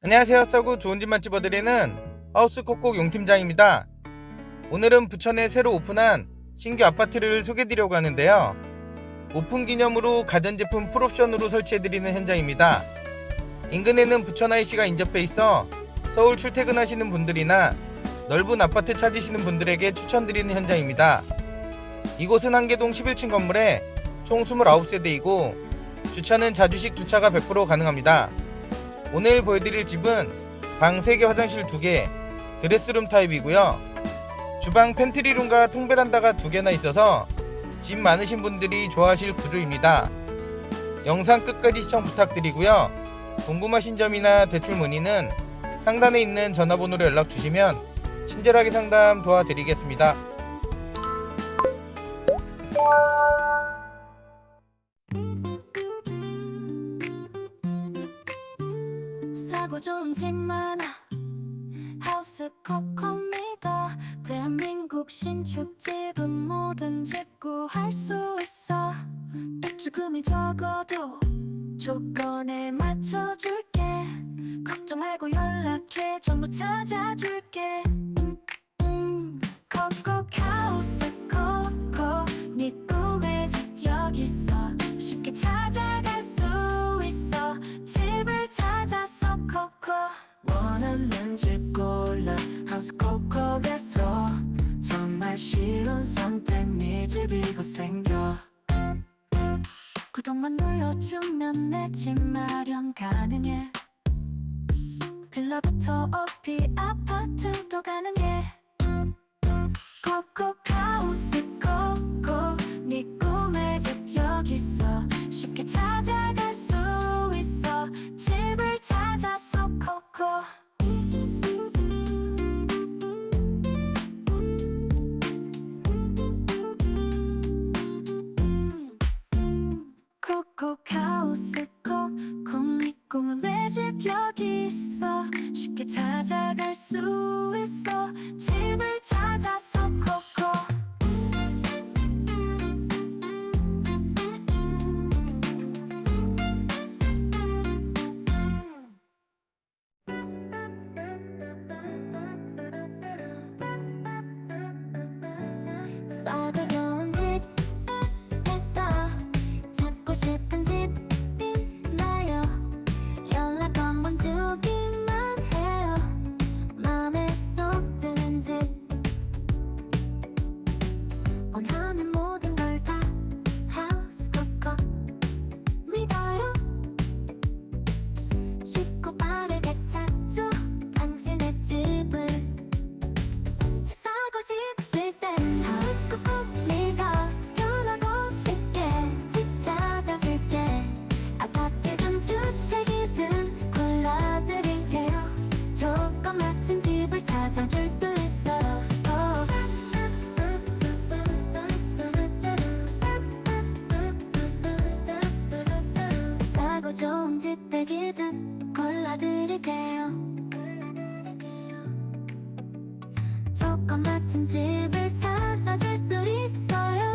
안녕하세요. 싸구 좋은 집만 집어드리는 하우스 콕콕 용팀장입니다. 오늘은 부천에 새로 오픈한 신규 아파트를 소개드리려고 하는데요. 오픈 기념으로 가전제품 풀옵션으로 설치해드리는 현장입니다. 인근에는 부천 IC가 인접해 있어 서울 출퇴근하시는 분들이나 넓은 아파트 찾으시는 분들에게 추천드리는 현장입니다. 이곳은 한계동 11층 건물에 총 29세대이고 주차는 자주식 주차가 100% 가능합니다. 오늘 보여드릴 집은 방 3개 화장실 2개 드레스룸 타입이고요. 주방 팬트리룸과 통베란다가 2개나 있어서 집 많으신 분들이 좋아하실 구조입니다. 영상 끝까지 시청 부탁드리고요. 궁금하신 점이나 대출 문의는 상단에 있는 전화번호로 연락 주시면 친절하게 상담 도와드리겠습니다 싸고 좋은 집 많아. 하우스 코코미더 대한민국 신축집은 모든 집 구할 수 있어. 입주금이 적어도 조건에 맞춰줄게. 걱정 말고 연락해. 전부 찾아줄게 구독만 눌러주면 내 집 마련 가능해. 빌라부터 오피 아파트도 가능해. 코코 콕콕 하우스 콕콕 네 꿈은 왜집 여기 있어. 쉽게 찾아갈 수 있어. 집을 찾아서 콕콕 싸고 좋은 집 백이든 골라드릴게요. 조건 맞춘 집을 찾아줄 수 있어요